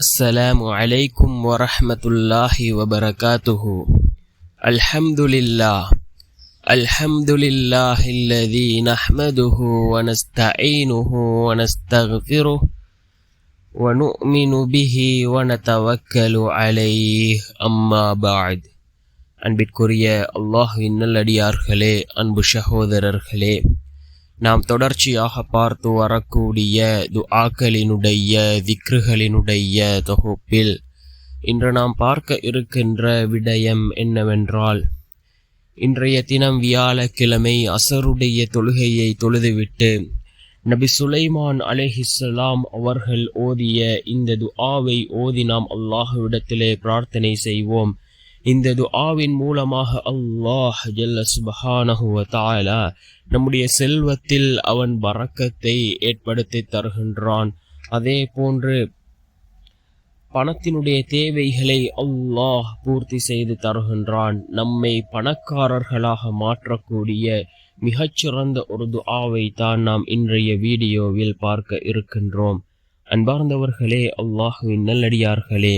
السلام عليكم ورحمة الله وبركاته الحمد لله الحمد لله الذي نحمده ونستعينه ونستغفره ونؤمن به ونتوكل عليه أما بعد அன்பிற்குரிய அல்லாஹுவின் நல்லடியார்களே அன்பு சகோதரர்களே நாம் தொடர்ச்சியாக பார்த்து வரக்கூடிய துஆக்களினுடைய திக்ருகளினுடைய தொகுப்பில் இன்று நாம் பார்க்க இருக்கின்ற விடயம் என்னவென்றால் இன்றைய தினம் வியாழக்கிழமை அசருடைய தொழுகையை தொழுதுவிட்டு நபி சுலைமான் அலேஹிஸ்லாம் அவர்கள் ஓதிய இந்த துஆவை ஓதி நாம் அல்லாஹுவிடத்திலே பிரார்த்தனை செய்வோம். இந்த துஆவின் மூலமாக அல்லாஹ் ஜல்ல சுபஹானஹு வ நம்முடைய செல்வத்தில் அவன் பறக்கத்தை ஏற்படுத்தி தருகின்றான். அதே போன்று பணத்தினுடைய தேவைகளை அல்லாஹ் பூர்த்தி செய்து தருகின்றான். நம்மை பணக்காரர்களாக மாற்றக்கூடிய மிகச்சிறந்த ஒரு துஆவை தான் நாம் இன்றைய வீடியோவில் பார்க்க இருக்கின்றோம். அன்பார்ந்தவர்களே அல்லாஹுவின் நல்லடியார்களே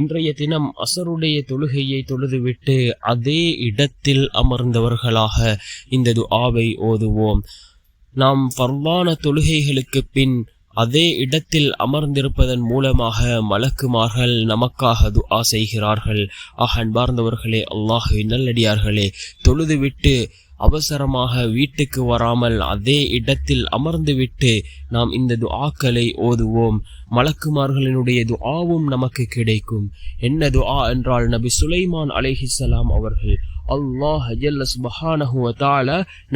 இன்றைய தினம் அசருடைய தொழுகையை தொழுதுவிட்டு அதே இடத்தில் அமர்ந்தவர்களாக இந்த துஆவை ஓதுவோம். நாம் ஃபர்வான தொழுகைகளுக்கு பின் அதே இடத்தில் அமர்ந்திருப்பதன் மூலமாக மலக்குமார்கள் நமக்காக துஆ செய்கிறார்கள். ஆக அன்பார்ந்தவர்களே அல்லாஹு நல்லடியார்களே தொழுதுவிட்டு அவசரமாக வீட்டுக்கு வராமல் அதே இடத்தில் அமர்ந்துவிட்டு நாம் இந்த துஆக்களை ஓதுவோம். மலக்குமார்களினுடைய துஆவும் நமக்கு கிடைக்கும். என்ன துஆ என்றால் நபி சுலைமான் அலேஹிசலாம் அவர்கள் அல்லாஹ் ஜல்ல சுபஹானஹு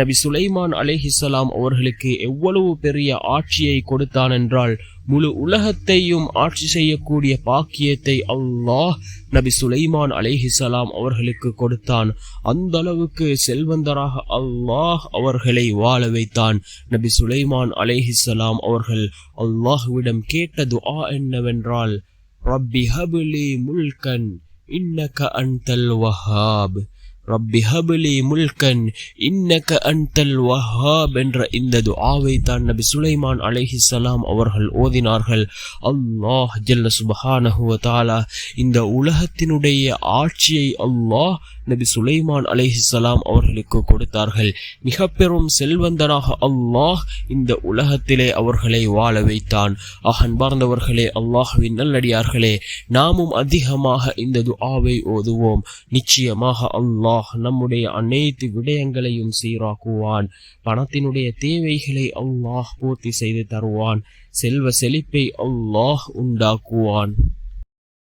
நபி சுலைமான் அலேஹிசலாம் அவர்களுக்கு எவ்வளவு பெரிய ஆட்சியை கொடுத்தான் என்றால் முழு உலகத்தையும் ஆட்சி செய்யக்கூடிய பாக்கியத்தை அல்லாஹ் நபி சுலைமான் அலேஹிசலாம் அவர்களுக்கு கொடுத்தான். அந்த அளவுக்கு செல்வந்தராக அல்லாஹ் அவர்களை வாழ வைத்தான். நபி சுலைமான் அலேஹிசலாம் அவர்கள் அல்லாஹுவிடம் கேட்டது ஆ என்னவென்றால் ரப்பி ஹபிலி முல்கன் இன்னக அன்தல் வஹாப். ரப்பி ஹபிலி முல்கன் இன்னக அன்தல் வஹாப் என்ற இந்த துஆவை தான் நபி சுலைமான் அலைஹி சலாம் அவர்கள் ஓதினார்கள். அல்லாஹ் ஜல்ல சுபஹானஹுவதாலா இந்த உலகத்தினுடைய ஆட்சியை அல்லாஹ் நபி சுலைமான் அலைஹிஸ்ஸலாம் அவர்களுக்கு கொடுத்தார்கள். மிக பெரும் செல்வந்தனாக அல்லாஹ் இந்த உலகத்திலே அவர்களை வாழ வைத்தான். அகன்பார்ந்தவர்களே அல்லாஹுவின் நல்லடியார்களே நாமும் அதிகமாக இந்த துஆவை ஓதுவோம். நிச்சயமாக அல்லாஹ் அல்லாஹ் நம்முடைய அனைத்து விடயங்களையும் சீராக்குவான். பணத்தினுடைய தேவைகளை அல்லாஹ் பூர்த்தி செய்து தருவான். செல்வ செழிப்பை அல்லாஹ் உண்டாக்குவான்.